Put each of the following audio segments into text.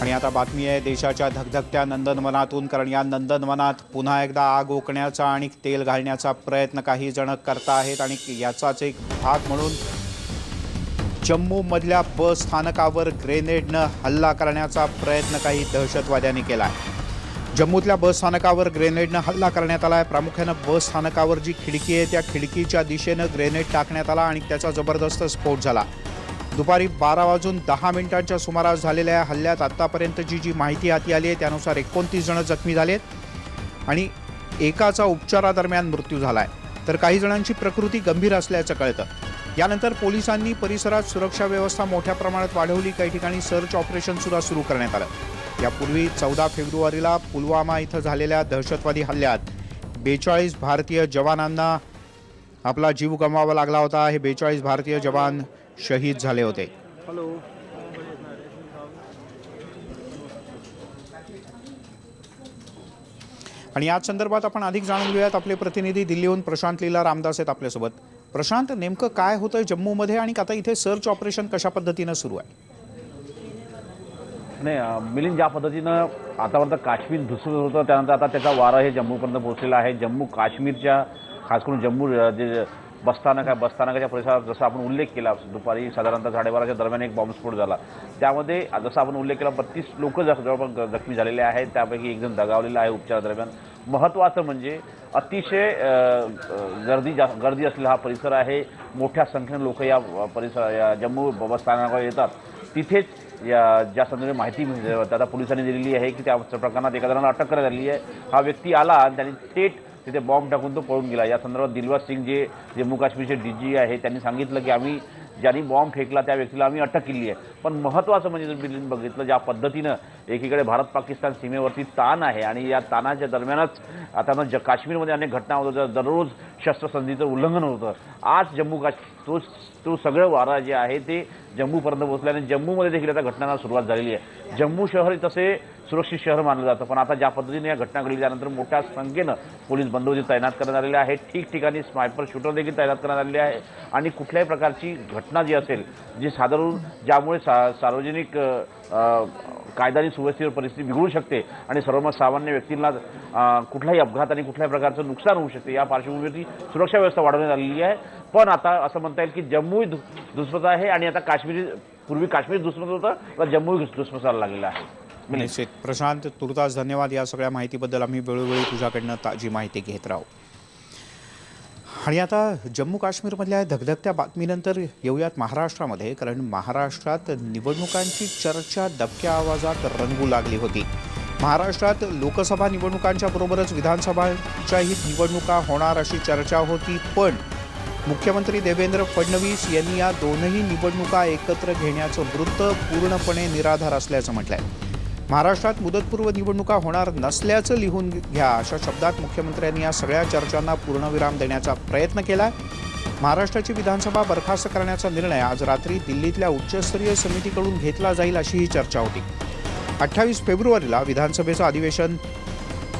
आणि आता बातमी आहे देशाच्या धगधगत्या नंदनवनातून कारण या नंदनवनात पुन्हा एकदा आग ओकण्याचा आणि तेल घालण्याचा प्रयत्न काही जण करता आहेत आणि याचाच एक भाग म्हणून जम्मूमधल्या बस स्थानकावर ग्रेनेडनं हल्ला करण्याचा प्रयत्न काही दहशतवाद्यांनी केला आहे. जम्मूतल्या बस स्थानकावर ग्रेनेडनं हल्ला करण्यात आला आहे. प्रामुख्यानं बस स्थानकावर जी खिडकी आहे त्या खिडकीच्या दिशेनं ग्रेनेड टाकण्यात आला आणि त्याचा जबरदस्त स्फोट झाला. दुपारी बारा वाजून दहा मिनिटांच्या सुमारास झालेल्या या हल्ल्यात आत्तापर्यंत जी माहिती हाती आली आहे त्यानुसार एकोणतीस जण जखमी झाले आहेत आणि एकाचा उपचारादरम्यान मृत्यू झाला आहे तर काही जणांची प्रकृती गंभीर असल्याचं कळतं. यानंतर पोलिसांनी परिसरात सुरक्षा व्यवस्था मोठ्या प्रमाणात वाढवली. काही ठिकाणी सर्च ऑपरेशन सुद्धा सुरू करण्यात आलं. यापूर्वी चौदा फेब्रुवारीला पुलवामा इथं झालेल्या दहशतवादी हल्ल्यात बेचाळीस भारतीय जवानांना आपला जीव गमवावा लागला होता. हे बेचाळीस भारतीय जवान शहीद झाले होते. आणि याच संदर्भात आपण अधिक जाणून घेऊयात. आपले प्रतिनिधी दिल्लीहून प्रशांत लीला रामदास आहेत आपल्यासोबत. प्रशांत नेमकं काय होतं जम्मूमध्ये आणि आता इथे सर्च ऑपरेशन कशा पद्धतीनं सुरू आहे? नाही मिलिंद ज्या पद्धतीनं आतापर्यंत काश्मीर धुसत होतं त्यानंतर आता त्याचा वारा हे जम्मूपर्यंत पोहोचलेला आहे. जम्मू काश्मीरच्या खास करून जम्मू जे बसस्थानक आहे. बसस्थानकाच्या परिसरात जसा आपण उल्लेख केला दुपारी साधारणतः साडेबाराच्या दरम्यान एक बॉम्बस्फोट झाला. त्यामध्ये जसा आपण उल्लेख केला बत्तीस लोक जवळपास जखमी झालेले आहेत. त्यापैकी एक जण दगावलेला आहे उपचारादरम्यान महत्त्वाचं म्हणजे अतिशय गर्दी जा गर्दी असलेला हा परिसर आहे. मोठ्या संख्येने लोक या परिसर या जम्मू बसस्थानकावर येतात. तिथेच या ज्या संदर्भात माहिती मिळते आता पोलिसांनी दिलेली आहे की त्या प्रकरणात एका जणांना अटक करण्यात आली आहे. हा व्यक्ती आला आणि त्यांनी थेट तिथे बॉम्ब टाकून तो पळून गेला. या संदर्भात दिलबाग सिंग जे जम्मू काश्मीरचे डी जी आहे त्यांनी सांगितलं की आम्ही ज्यांनी बॉम्ब फेकला त्या व्यक्तीला आम्ही अटक केली आहे. पण महत्त्वाचं म्हणजे जर बघितलं ज्या पद्धतीनं एकीकडे भारत पाकिस्तान सीमेवरती ताण आहे आणि या ताणाच्या दरम्यानच आता ना ज काश्मीरमध्ये अनेक घटना होत होत्या. दररोज शस्त्रसंधीचं उल्लंघन होतं. आज जम्मू काश्मीर तो तो सगळं वारा जे आहे ते जम्मूपर्यंत पोहोचलं आणि जम्मूमध्ये देखील आता घटनांना सुरुवात झालेली आहे. जम्मू शहर हे तसे सुरक्षित शहर मानलं जातं पण आता ज्या पद्धतीने या घटना घडली त्यानंतर मोठ्या संख्येनं पोलीस बंदोबस्त तैनात करण्यात आलेले आहे ठिकठिकाणी स्नायपर शूटर देखील तैनात करण्यात आलेले आहे. आणि कुठल्याही प्रकारची घटना जी असेल जी साधारण ज्यामुळे सा सार्वजनिक कायदा आणि सुव्यवस्थेवर परिस्थिती बिघडू शकते आणि सर्वसामान्य व्यक्तींना कुठलाही अपघात आणि कुठल्याही प्रकारचं नुकसान होऊ शकते. या पार्श्वभूमीवरती सुरक्षा व्यवस्था वाढवण्यात आलेली आहे. पण आता असं म्हणता येईल की जम्मू दु- दुस्मत आहे आणि आता काश्मीरी पूर्वी काश्मीर दुस्मत होतं आता जम्मू दुस्मताला लागलेलं आहे. निश्चित. प्रशांत तुर्तास धन्यवाद या सगळ्या माहितीबद्दल. आम्ही वेळोवेळी तुझ्याकडनं ताजी माहिती घेत राहू. आणि आता जम्मू काश्मीरमधल्या धगधगत्या बातमीनंतर येऊयात महाराष्ट्रामध्ये कारण महाराष्ट्रात निवडणुकांची चर्चा दबक्या आवाजात रंगू लागली होती. महाराष्ट्रात लोकसभा निवडणुकांच्या बरोबरच विधानसभांच्याही निवडणुका होणार अशी चर्चा होती पण मुख्यमंत्री देवेंद्र फडणवीस यांनी या दोनही निवडणुका एकत्र घेण्याचं वृत्त पूर्णपणे निराधार असल्याचं म्हटलं आहे महाराष्ट्रात मुदतपूर्व निवडणुका होणार नसल्याचं लिहून घ्या अशा शब्दात मुख्यमंत्र्यांनी या सगळ्या चर्चांना पूर्णविराम देण्याचा प्रयत्न केला. महाराष्ट्राची विधानसभा बरखास्त करण्याचा निर्णय आज रात्री दिल्लीतल्या उच्चस्तरीय समितीकडून घेतला जाईल अशी ही चर्चा होती. अठ्ठावीस फेब्रुवारीला विधानसभेचं अधिवेशन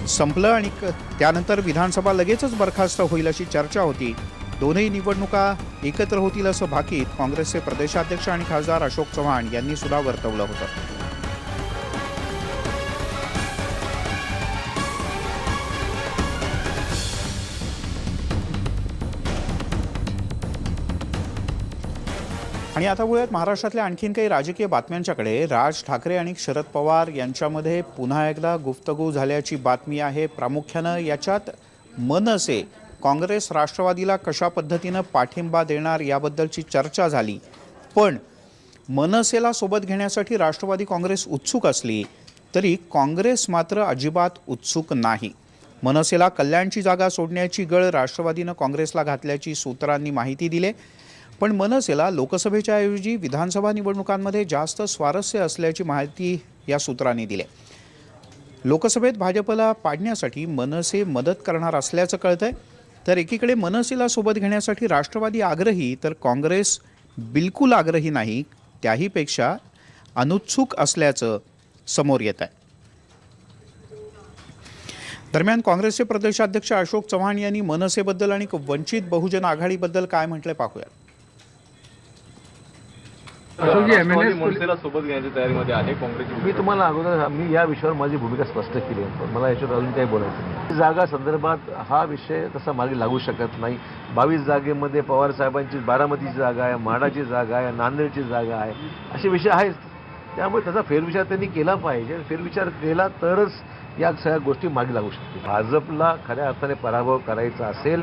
संपलं आणि क- त्यानंतर विधानसभा लगेचच बरखास्त होईल अशी चर्चा होती. दोनही निवडणुका एकत्र होतील असं भाकीत काँग्रेसचे प्रदेशाध्यक्ष आणि खासदार अशोक चव्हाण यांनी सुद्धा वर्तवलं होतं. आणि आता वळूयात महाराष्ट्रातल्या आणखीन काही राजकीय बातम्यांच्याकडे. राज ठाकरे आणि शरद पवार यांच्यामध्ये पुन्हा एकदा गुफ्तगू झाल्याची बातमी आहे. प्रामुख्यानं याच्यात मनसे काँग्रेस राष्ट्रवादीला कशा पद्धतीनं पाठिंबा देणार याबद्दलची चर्चा झाली. पण मनसेला सोबत घेण्यासाठी राष्ट्रवादी काँग्रेस उत्सुक असली तरी काँग्रेस मात्र अजिबात उत्सुक नाही. मनसेला कल्याणची जागा सोडण्याची गळ राष्ट्रवादीनं काँग्रेसला घातल्याची सूत्रांनी माहिती दिली. पण मनसेला लोकसभेच्या ऐवजी विधानसभा निवडणुकांमध्ये जास्त स्वारस्य असल्याची माहिती या सूत्रांनी दिली. लोकसभेत भाजपला पाडण्यासाठी मनसे मदत करणार असल्याचं कळतंय. तर एकीकडे मनसेला सोबत घेण्यासाठी राष्ट्रवादी आग्रही तर काँग्रेस बिलकुल आग्रही नाही त्याहीपेक्षा अनुत्सुक असल्याचं समोर येत आहे दरम्यान काँग्रेसचे प्रदेशाध्यक्ष अशोक चव्हाण यांनी मनसेबद्दल आणि वंचित बहुजन आघाडीबद्दल काय म्हटलंय पाहूया मनसेला सोबत घेण्याच्या तयारीमध्ये आहे काँग्रेसची मी तुम्हाला अगोदर मी या विषयावर माझी भूमिका स्पष्ट केली आहे. पण मला याच्यावर अजून काही बोलायचं नाही. जागा संदर्भात हा विषय तसा मार्गी लागू शकत नाही. बावीस जागेमध्ये पवार साहेबांची बारामतीची जागा आहे म्हाडाची जागा आहे नांदेडची जागा आहे. असे विषय आहेत. त्यामुळे त्याचा फेरविचार त्यांनी केला पाहिजे. फेरविचार केला तरच या सगळ्या गोष्टी मागे लागू शकतील. भाजपला खऱ्या अर्थाने पराभव करायचा असेल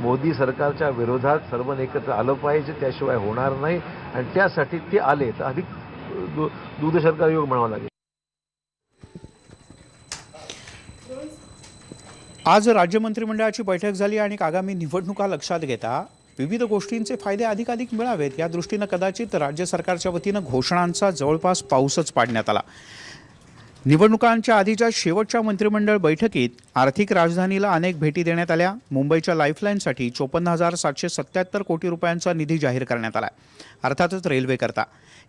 मोदी सरकारच्या विरोधात सर्व एकत्र आलं पाहिजे त्याशिवाय होणार नाही. आणि त्यासाठी ते आले तर अधिक दु- सरकार योग म्हणावा लागेल. आज राज्य मंत्रिमंडळाची बैठक झाली आणि आगामी निवडणुका लक्षात घेता विविध गोष्टींचे फायदे अधिकाधिक मिळावेत. या दृष्टीनं कदाचित राज्य सरकारच्या वतीनं घोषणांचा जवळपास पाऊसच पाडण्यात आला. निवडणुकांच्या आधीच्या शेवटच्या मंत्रिमंडळ बैठकीत आर्थिक राजधानीला अनेक भेटी देण्यात आल्या. मुंबईच्या लाईफलाईनसाठी चोपन्न हजार सातशे सत्याहत्तर कोटी रुपयांचा निधी जाहीर करण्यात आला. अर्थातच रेल्वेकरता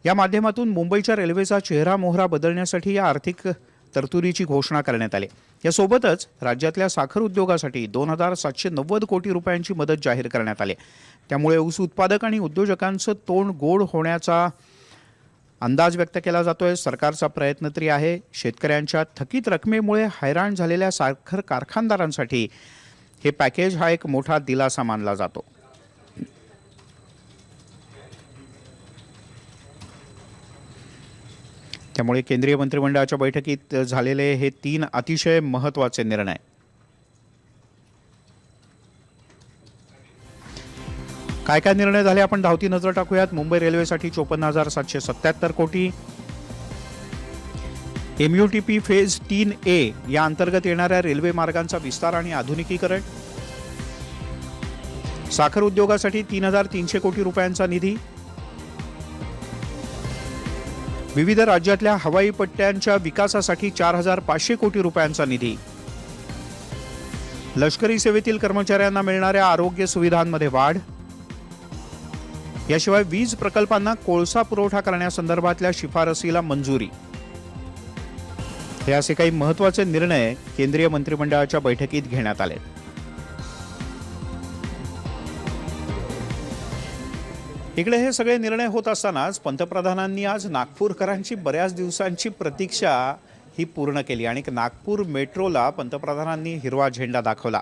या माध्यमातून मुंबईच्या रेल्वेचा चेहरा मोहरा बदलण्यासाठी या आर्थिक तरतुदीची घोषणा करण्यात आली. यासोबतच राज्यातल्या साखर उद्योगासाठी दोन हजार सातशे नव्वद कोटी रुपयांची मदत जाहीर करण्यात आली. त्यामुळे ऊस उत्पादक आणि उद्योजकांचं तोंड गोड होण्याचा अंदाज व्यक्त केला जातोय. सरकारचा प्रयत्न तरी आहे. शेतकऱ्यांच्या थकीत रकमेमुळे हैराण झालेल्या साखर कारखानदारांसाठी हे पॅकेज हा एक मोठा दिलासा मानला जातो. त्यामुळे केंद्रीय मंत्रिमंडळाच्या बैठकीत झालेले हे तीन अतिशय महत्त्वाचे निर्णय. काय काय निर्णय झाले आपण धावती नजर टाकूयात. मुंबई रेल्वेसाठी चोपन्न हजार सातशे सत्याहत्तर कोटी. एमयूटीपी फेज तीन ए या अंतर्गत येणाऱ्या रेल्वे मार्गांचा विस्तार आणि आधुनिकीकरण. साखर उद्योगासाठी तीन हजार तीनशे कोटी रुपयांचा निधी. विविध राज्यातल्या हवाई पट्ट्यांच्या विकासासाठी चार हजार पाचशे कोटी रुपयांचा निधी. लष्करी सेवेतील कर्मचाऱ्यांना मिळणाऱ्या आरोग्य सुविधांमध्ये वाढ. याशिवाय वीज प्रकल्पांना कोळसा पुरवठा करण्यासंदर्भातल्या शिफारसीला मंजुरी. हे असे काही महत्त्वाचे निर्णय केंद्रीय मंत्रिमंडळाच्या बैठकीत घेण्यात आले इकडे हे सगळे निर्णय होत असतानाच पंतप्रधानांनी आज नागपूरकरांची बऱ्याच दिवसांची प्रतीक्षा ही पूर्ण केली आणि नागपूर मेट्रोला पंतप्रधानांनी हिरवा झेंडा दाखवला.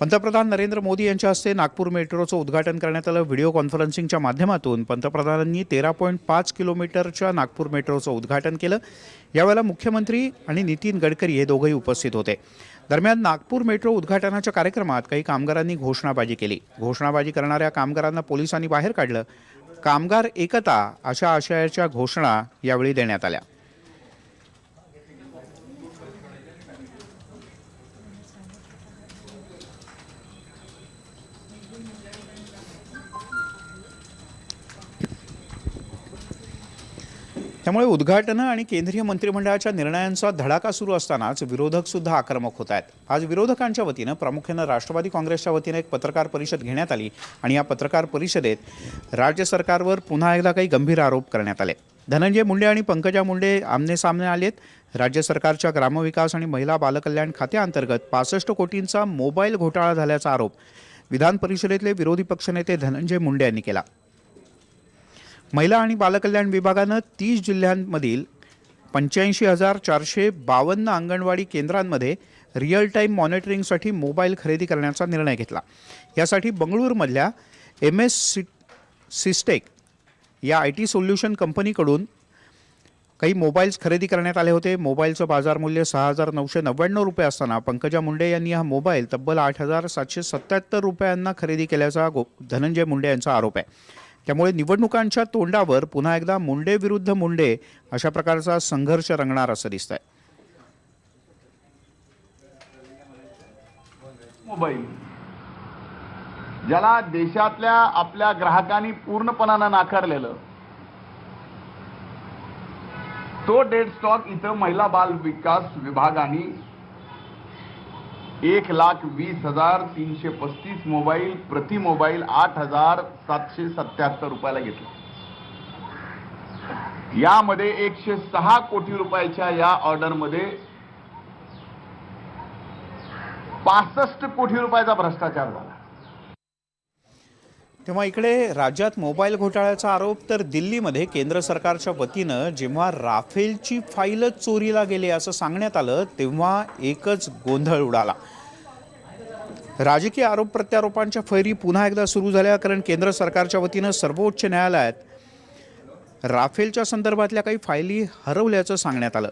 पंतप्रधान नरेंद्र मोदी यांच्या हस्ते नागपूर मेट्रोचं उद्घाटन करण्यात आलं. व्हिडिओ कॉन्फरन्सिंगच्या माध्यमातून पंतप्रधानांनी तेरा पॉईंट पाच किलोमीटरच्या नागपूर मेट्रोचं उद्घाटन केलं. यावेळेला मुख्यमंत्री आणि नितीन गडकरी हे दोघंही उपस्थित होते. दरम्यान नागपूर मेट्रो उद्घाटनाच्या कार्यक्रमात काही कामगारांनी घोषणाबाजी केली. घोषणाबाजी करणाऱ्या कामगारांना पोलिसांनी बाहेर काढलं. कामगार एकता अशा आशयाच्या घोषणा यावेळी देण्यात आल्या. त्यामुळे उद्घाटनं आणि केंद्रीय मंत्रिमंडळाच्या निर्णयांचा धडाका सुरू असतानाच विरोधक सुद्धा आक्रमक होत आहेत. आज विरोधकांच्या वतीनं प्रामुख्यानं राष्ट्रवादी काँग्रेसच्या वतीनं एक पत्रकार परिषद घेण्यात आली आणि या पत्रकार परिषदेत राज्य सरकारवर पुन्हा एकदा काही गंभीर आरोप करण्यात आले. धनंजय मुंडे आणि पंकजा मुंडे आमने सामने आलेत. राज्य सरकारच्या ग्रामविकास आणि महिला बालकल्याण खात्याअंतर्गत पासष्ट कोटींचा मोबाईल घोटाळा झाल्याचा आरोप विधान परिषदेतले विरोधी पक्षनेते धनंजय मुंडे यांनी केला. महिला आणि बालकल्याण विभागानं तीस जिल्ह्यांमधील पंच्याऐंशी हजार चारशे बावन्न अंगणवाडी केंद्रांमध्ये रिअल टाईम मॉनिटरिंगसाठी मोबाईल खरेदी करण्याचा निर्णय घेतला. यासाठी बंगळूरमधल्या एम एस सी सिस्टेक या आय टी सोल्युशन कंपनीकडून काही मोबाईल्स खरेदी करण्यात आले होते. मोबाईलचं बाजारमूल्य सहा हजार नऊशे नव्याण्णव रुपये असताना पंकजा मुंडे यांनी हा मोबाईल तब्बल आठ हजार सातशे सत्याहत्तर रुपयांना खरेदी केल्याचा गो धनंजय मुंडे यांचा आरोप आहे. त्यामुळे निवडणुकांच्या तोंडावर पुन्हा एकदा मुंडे विरुद्ध मुंडे अशा प्रकारचा संघर्ष रंगणार असं दिसत आहे मोबाईल. ज्याला देशातल्या आपल्या ग्राहकांनी पूर्णपणानं नाकारलेलं. तो डेड स्टॉक इथं महिला बाल विकास विभागाने एक लाख वीस हजार तीनशे पस्तीस मोबाईल प्रति मोबाईल आठ हजार सातशे सत्याहत्तर रुपयाला घेतला. यामध्ये एकशे सहा कोटी रुपयाच्या या ऑर्डरमध्ये पासष्ट कोटी रुपयाचा भ्रष्टाचार झाला. तेव्हा इकडे राज्यात मोबाईल घोटाळ्याचा आरोप तर दिल्लीमध्ये केंद्र सरकारच्या वतीनं जेव्हा राफेलची फाईलच चोरीला गेली असं सांगण्यात आलं तेव्हा एकच गोंधळ उडाला. राजकीय आरोप प्रत्यारोपांच्या फैरी पुन्हा एकदा सुरू झाल्या कारण केंद्र सरकारच्या वतीनं सर्वोच्च न्यायालयात राफेलच्या संदर्भातल्या काही फायली हरवल्याचं सांगण्यात आलं.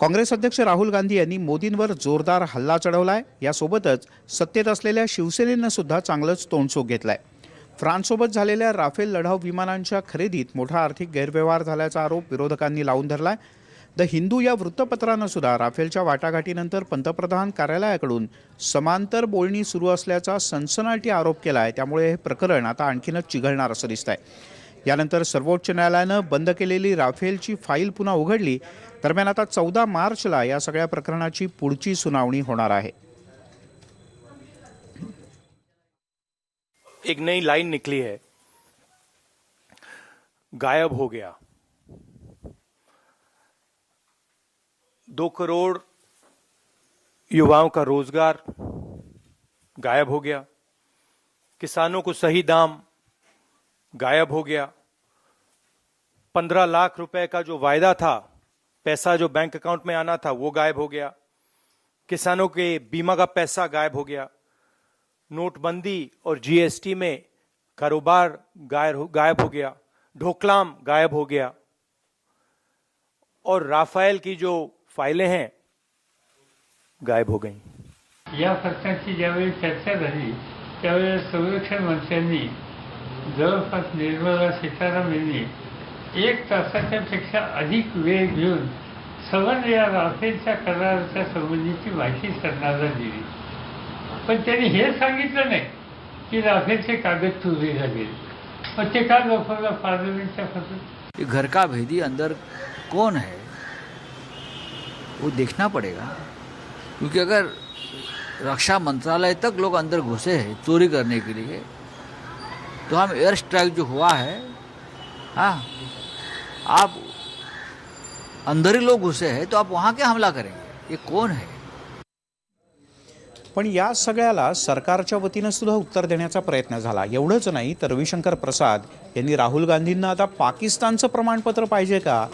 काँग्रेस अध्यक्ष राहुल गांधी यांनी मोदींवर जोरदार हल्ला चढवलाय. यासोबतच सत्तेत असलेल्या शिवसेनेनं सुद्धा चांगलंच तोंडसोक घेतलाय. फ्रान्ससोबत झालेल्या राफेल लढाऊ विमानांच्या खरेदीत मोठा आर्थिक गैरव्यवहार झाल्याचा आरोप विरोधकांनी लावून धरलाय. द हिंदू या वृत्तपत्रानं सुद्धा राफेलच्या वाटाघाटीनंतर पंतप्रधान कार्यालयाकडून समांतर बोलणी सुरू असल्याचा सनसनाटी आरोप केला आहे त्यामुळे हे प्रकरण आता आणखीनच चिघळणार असं दिसत आहे यानंतर सर्वोच्च न्यायालयानं बंद केलेली राफेलची फाईल पुन्हा उघडली. दरम्यान आता चौदा मार्चला या सगळ्या प्रकरणाची पुढची सुनावणी होणार आहे. एक नई लाइन निकली है. गायब हो गया. दो करोड़ युवाओं का रोज़गार गायब हो गया. किसानों को सही दाम गायब हो गया. पंद्रह लाख रुपए का जो वायदा था पैसा जो बैंक अकाउंट में आना था, वो गायब हो गया। किसानों के बीमा का पैसा गायब हो गया। नोटबंदी और जीएसटी में कारोबार गायब हो गया। ढोकलाम गायब हो गया। और राफेल की जो फाइलें हैं, गायब हो गई। या प्रकारची ज्यावेळी चर्चा झाली संरक्षण मंत्र्यांनी जवळपास निर्मला सीताराम यांनी एक तासाच्या पेक्षा अधिक वेळ घेऊन सवन या राफेलच्या कराराच्या संबंधीची माहिती सरकारला दिली. पण त्यांनी हे सांगितलं नाही की राफेलचे कागद चोरी झाले. पण ते का लोकांना पार्लमेंटच्या फसत घर का भेदी अंदर कौन है वो देखना पड़ेगा. क्योंकि अगर रक्षा मंत्रालय तक लोग अंदर घुसे हैं चोरी करने के लिए तो हम एयर स्ट्राइक जो हुआ है हाँ आप अंदर ही लोग घुसे हैं तो आप वहाँ क्या हमला करेंगे? ये कौन है? पण या सगळ्याला सरकारच्या वतीनं सुद्धा उत्तर देण्याचा प्रयत्न झाला. एवढंच नाही तर रविशंकर प्रसाद यांनी राहुल गांधींना आता पाकिस्तानचं प्रमाणपत्र पाहिजे का?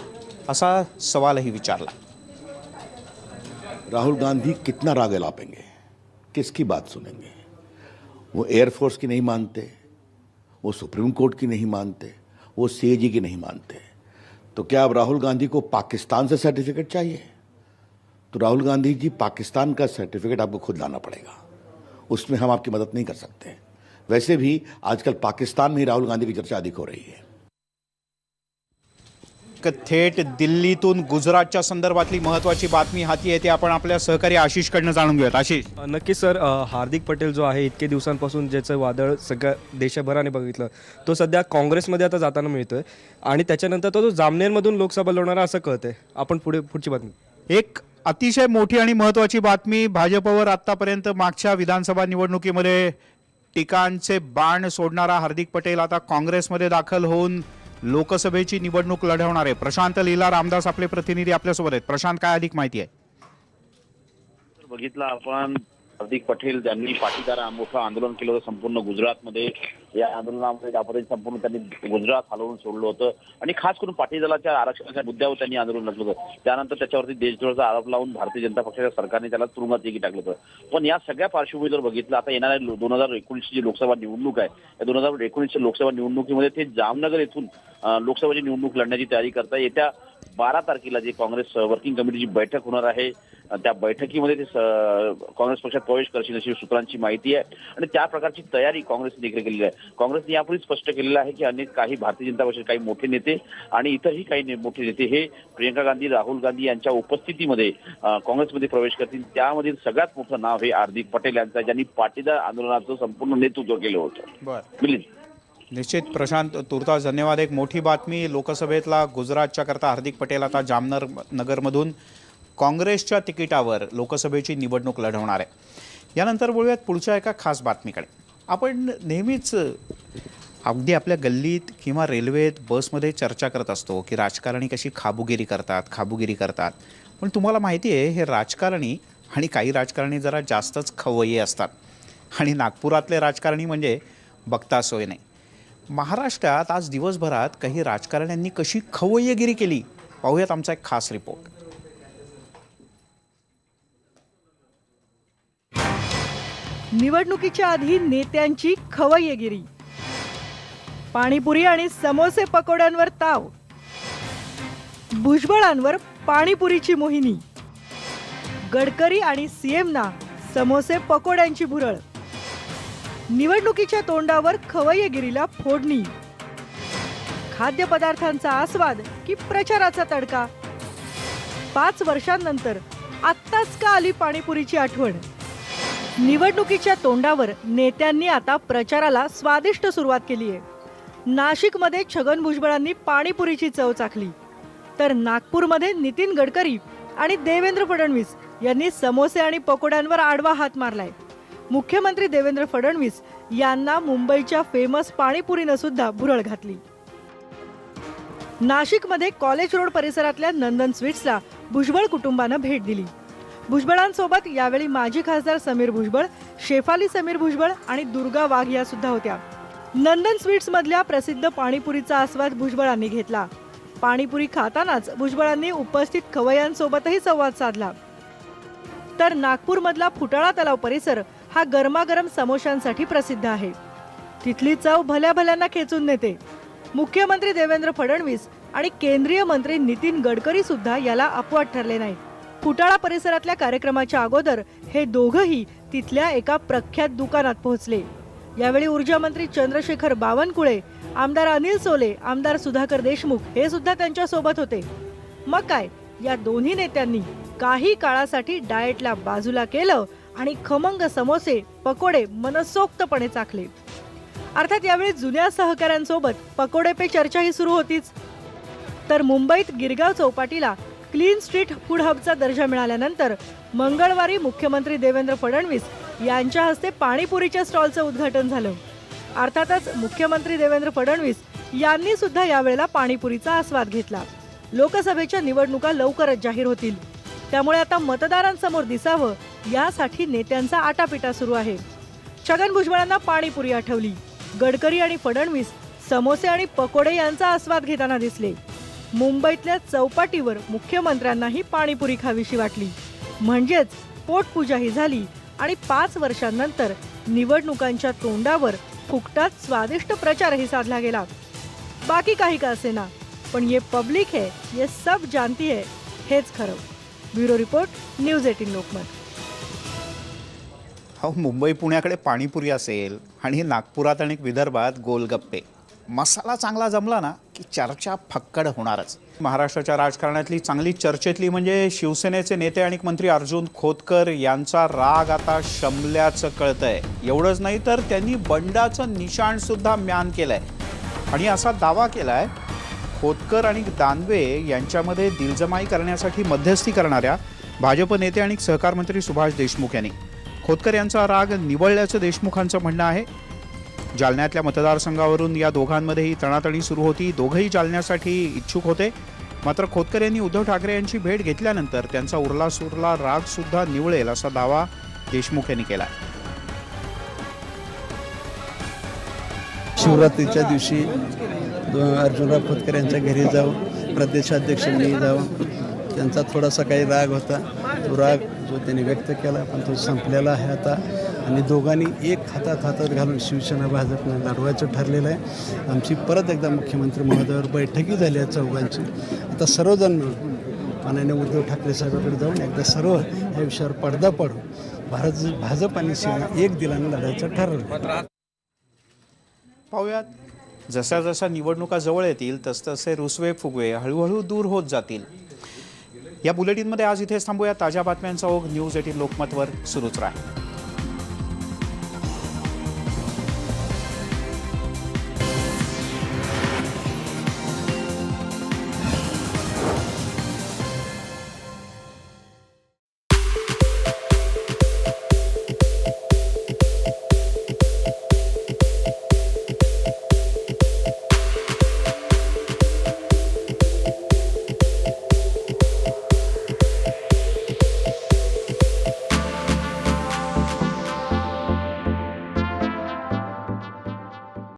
असा सवालही विचारला. राहुल गांधी कितना राग लापेंगे? किसकी बात सुनेंगे? वो एयरफोर्स की नहीं मानते वो सुप्रीम कोर्ट की नहीं मानते वो सीएजी की नहीं मानते। तो क्या अब राहुल गांधी को पाकिस्तान से सर्टिफिकेट चाहिए? तो राहुल गांधी जी, पाकिस्तान का सर्टिफिकेट आपको खुद लाना पड़ेगा। उसमें हम आपकी मदद नहीं कर सकते। वैसे भी आजकल पाकिस्तान में ही राहुल गांधी की चर्चा अधिक हो रही है। क- थेट दिल्लीतून गुजरातच्या संदर्भातली महत्वाची बातमी हाती येते. आपण आपल्या सहकारी आशिषकडनं जाणून घेऊयात. आशिष. नक्कीच सर. हार्दिक पटेल जो आहे इतके दिवसांपासून ज्याचं वादळ सगळ्या देशभराने बघितलं तो सध्या काँग्रेसमध्ये आता जाताना मिळतोय. आणि त्याच्यानंतर तो जो जामनेरमधून लोकसभा लढवणारा असं कळतंय. आपण पुढे पुढची बातमी. एक अतिशय मोठी आणि महत्वाची बातमी भाजपवर आतापर्यंत मागच्या विधानसभा निवडणुकीमध्ये टीकांचे बाण सोडणारा हार्दिक पटेल आता काँग्रेसमध्ये दाखल होऊन लोकसभेची निवडणूक लढवणार आहे. प्रशांत लीला रामदास आपले प्रतिनिधी आपल्यासोबत आहेत. प्रशांत काय अधिक माहिती आहे? बघितलं आपण हार्दिक पटेल ज्यांनी पाटीदार मोठं आंदोलन केलं होतं संपूर्ण गुजरातमध्ये. या आंदोलनामध्ये त्यापर्यंत संपूर्ण त्यांनी गुजरात हलवून सोडलं होतं. आणि खास करून पाटीदाराच्या आरक्षणाच्या मुद्द्यावर त्यांनी आंदोलन लढलं होतं. त्यानंतर त्याच्यावरती देशद्रोहाचा आरोप लावून भारतीय जनता पक्षाच्या सरकारने त्याला तुरुंगात देखील टाकलं होतं. पण या सगळ्या पार्श्वभूमीवर बघितलं आता येणाऱ्या दोन हजार एकोणीसची जी लोकसभा निवडणूक आहे या दोन हजार एकोणीसच्या लोकसभा निवडणुकीमध्ये ते जामनगर येथून लोकसभेची निवडणूक लढण्याची तयारी करता येत्या बारा तारखेला जी काँग्रेस वर्किंग कमिटीची बैठक होणार आहे. त्या बैठकीमध्ये ते काँग्रेस पक्षात प्रवेश करतील अशी सूत्रांची माहिती आहे. आणि त्या प्रकारची तयारी काँग्रेसने देखील केलेली आहे. काँग्रेसने यापूर्वी स्पष्ट केलेलं आहे की अनेक काही भारतीय जनता पक्षाचे काही मोठे नेते आणि इतरही काही मोठे नेते हे प्रियंका गांधी राहुल गांधी यांच्या उपस्थितीमध्ये काँग्रेसमध्ये प्रवेश करतील. त्यामधील सगळ्यात मोठं नाव हे हार्दिक पटेल यांचं आहे, ज्यांनी पाटीदार आंदोलनाचं संपूर्ण नेतृत्व केलं होतं. मिलिंद. निश्चित. प्रशांत तुर्तास धन्यवाद. एक मोठी बातमी लोकसभेतला गुजरातच्या करता हार्दिक पटेल आता जामनगर नगरमधून. काँग्रेसच्या तिकिटावर लोकसभेची निवडणूक लढवणार आहे. यानंतर बोलूयात पुढच्या एका खास बातमीकडे. आपण नेहमीच अगदी आपल्या गल्लीत किंवा रेल्वेत बसमध्ये चर्चा करत असतो की राजकारणी कशी खाबुगिरी करतात खाबुगिरी करतात. पण तुम्हाला माहिती आहे हे राजकारणी आणि काही राजकारणी जरा जास्तच खवय्ये असतात. आणि नागपुरातले राजकारणी म्हणजे बघता सोय नाही. महाराष्ट्रात आज दिवसभरात काही राजकारण्यांनी कशी खवय्यगिरी केली? पाहूयात आमचा एक खास रिपोर्ट. निवडणुकीच्या आधी नेत्यांची खवय्यगिरी. पाणीपुरी आणि समोसे पकोड्यांवर ताव. भुजबळांवर पाणीपुरीची मोहिनी. गडकरी आणि सीएमना समोसे पकोड्यांची भुरळ. निवडणुकीच्या तोंडावर खवय्यगिरीला फोडणी. खाद्यपदार्थांचा आस्वाद की प्रचाराचा तडका. पाच वर्षांनंतर आत्ताच का आली पाणीपुरीची आठवण? निवडणुकीच्या तोंडावर नेत्यांनी आता प्रचाराला स्वादिष्ट सुरुवात केली आहे. नाशिकमध्ये छगन भुजबळांनी पाणीपुरीची चव चाखली. तर नागपूरमध्ये नितीन गडकरी आणि देवेंद्र फडणवीस यांनी समोसे आणि पकोड्यांवर आडवा हात मारलाय. मुख्यमंत्री देवेंद्र फडणवीस यांना मुंबईच्या फेमस पाणीपुरीनं सुद्धा भुरळ घातली. नाशिकमध्ये कॉलेज रोड परिसरातल्या नंदन स्वीट्सला भुजबळ कुटुंबानं भेट दिली. भुजबळांसोबत यावेळी माजी खासदार समीर भुजबळ शेफाली समीर भुजबळ आणि दुर्गा वाघ या सुद्धा होत्या. नंदन स्वीट्स मधल्या प्रसिद्ध पाणीपुरीचा आस्वाद भुजबळांनी घेतला. पाणीपुरी खातानाच भुजबळांनी उपस्थित खवय्यांसोबतही संवाद साधला. तर नागपूरमधला फुटाळा तलाव परिसर हा गरमागरम समोशांसाठी प्रसिद्ध आहे. तिथली चव भल्या भल्यांना खेचून नेते. मुख्यमंत्री देवेंद्र फडणवीस आणि केंद्रीय मंत्री नितीन गडकरी सुद्धा याला अपवाद ठरले नाहीत. फुटाळा परिसरातल्या कार्यक्रमाच्या अगोदर हे दोघंही तिथल्या एका प्रख्यात दुकानात पोहोचले. यावेळी ऊर्जा मंत्री चंद्रशेखर बावनकुळे आमदार अनिल सोले आमदार सुधाकर देशमुख हे सुद्धा त्यांच्यासोबत होते. मग काय या दोन्ही नेत्यांनी काही काळासाठी डाएटला बाजूला केलं आणि खमंग समोसे पकोडे मनसोक्तपणे चाखले. अर्थात यावेळी जुन्या सहकाऱ्यांसोबत पकोडे पे चर्चाही सुरू होतीच. तर मुंबईत गिरगाव चौपाटीला क्लीन स्ट्रीट फूड हबचा दर्जा मिळाल्यानंतर मंगळवारी मुख्यमंत्री देवेंद्र फडणवीस यांच्या हस्ते पाणीपुरीच्या स्टॉलचं उद्घाटन झालं. अर्थातच मुख्यमंत्री देवेंद्र फडणवीस यांनी सुद्धा यावेळेला पाणीपुरीचा आस्वाद घेतला. लोकसभेच्या निवडणुका लवकरच जाहीर होतील. त्यामुळे आता मतदारांसमोर दिसावं यासाठी नेत्यांचा आटापिटा सुरू आहे. छगन भुजबळांना पाणीपुरी आठवली. गडकरी आणि फडणवीस समोसे आणि पकोडे यांचा आस्वाद घेताना दिसले. मुंबईतल्या चौपाटीवर मुख्यमंत्र्यांनाही पाणीपुरी खावीशी वाटली. म्हणजेच पोटपूजाही झाली आणि पाच वर्षांनंतर निवडणुकांच्या तोंडावर फुकटात स्वादिष्ट प्रचारही साधला गेला. बाकी काही का असेना पण ये पब्लिक है ये सब जानती है हेच खरं. Bureau report news eighteen Lokmat. हो मुंबई पुण्याकडे पाणीपुरी असेल आणि नागपुरात आणि विदर्भात गोलगप्पे. मसाला चांगला जमला ना की चर्चा फक्कड होणारच. महाराष्ट्राच्या राजकारणातली चांगली चर्चेतली म्हणजे शिवसेनेचे नेते आणि मंत्री अर्जुन खोतकर यांचा राग आता शमल्याचं कळतंय. एवढंच नाही तर त्यांनी बंडाचं निशाण सुद्धा म्यान केलंय. आणि असा दावा केलाय खोतकर आणि दानवे यांच्यामध्ये दिलजमाई करण्यासाठी मध्यस्थी करणाऱ्या भाजप नेते आणि सहकार मंत्री सुभाष देशमुख यांनी. खोतकर यांचा राग निवळल्याचं देशमुखांचं म्हणणं आहे. जालन्यातल्या मतदारसंघावरून या दोघांमध्येही तणातणी सुरू होती. दोघंही जालन्यासाठी इच्छुक होते. मात्र खोतकर यांनी उद्धव ठाकरे यांची भेट घेतल्यानंतर त्यांचा उरला सुरला राग सुद्धा निवळेल असा दावा देशमुख यांनी केला शिवरात्रीच्या दिवशी अर्जुनराव खोतकर यांच्या घरी जाऊ प्रदेशाध्यक्षांनी जाऊ. त्यांचा थोडासा काही राग होता. तो राग जो त्यांनी व्यक्त केला पण तो संपलेला आहे आता. आणि दोघांनी एक हातात हातात घालून शिवसेना भाजपनं लढवायचं ठरलेलं आहे. आमची परत एकदा मुख्यमंत्री महोदयावर बैठकी झाली आहे चौघांची. आता सर्वजण मिळून माननीय उद्धव ठाकरे साहेबाकडे जाऊन एकदा सर्व या विषयावर पडदा पडू भारत भाजप आणि सेना एक दिलानं लढायचं ठरवलं पाहूयात. जशा जशा निवडणुका जवळ येतील तसतसे रुसवे फुगवे हळूहळू दूर होत जातील. या बुलेटिनमध्ये आज इथेच थांबूया ताज्या बातम्यांचा ओघ न्यूज एटीन लोकमतवर सुरूच राहील.